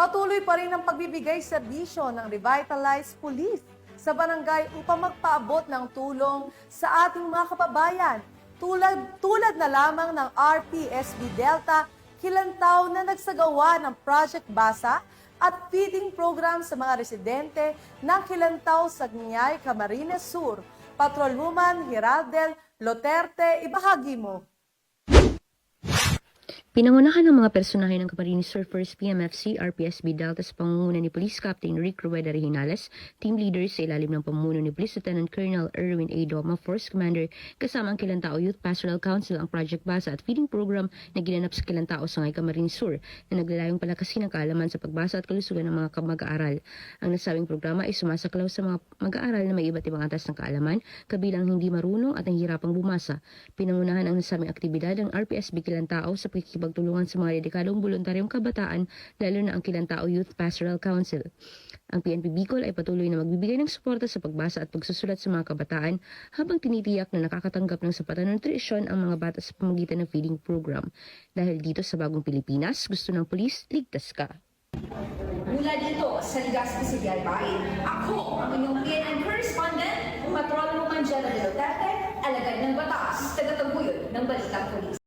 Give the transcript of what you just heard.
Patuloy pa rin ang pagbibigay serbisyo ng Revitalized Police sa barangay upang magpaabot ng tulong sa ating mga kababayan. Tulad, tulad na lamang ng RPSB Delta, Kilantaw na nagsagawa ng Project Basa at feeding program sa mga residente ng Kilantaw sa Gnyay, Camarines Sur. Patrolwoman Hiraldel Loterte, ibahagi mo. Pinangunahan ng mga personahe ng Camarines Sur 1st PMFC, RPSB Delta sa pangunguna ni Police Captain Rick Rueda Rehinales, team leaders sa ilalim ng pamuno ni Police Lieutenant Colonel Erwin A. Doma, Force Commander, kasama ang Kilantao Youth Pastoral Council ang Project Basa at feeding program na ginanap sa Kilantao sa ngay Camarines Sur na naglalayong palakasin ang kaalaman sa pagbasa at kalusugan ng mga mag-aaral. Ang nasabing programa ay sumasaklaw sa mga mag-aaral na may iba't ibang atas ng kaalaman, kabilang hindi marunong at nahihirapang bumasa. Pinangunahan ang nasabing aktibidad ng RPSB Kilantao sa pakikipagtulungan sa mga dedikadong voluntaryong kabataan, lalo na ang Kilantao Youth Pastoral Council. Ang PNP Bicol ay patuloy na magbibigay ng suporta sa pagbasa at pagsusulat sa mga kabataan habang tinitiyak na nakakatanggap ng sapat na nutrisyon ang mga bata sa pamagitan ng feeding program. Dahil dito sa bagong Pilipinas, gusto ng pulis, ligtas ka. Mula dito sa Legazpi City, Albay, ako ang inyong PNN correspondent, Patrol Woman General Duterte, alagad ng batas, tagataguyod ng Balitang Pulis.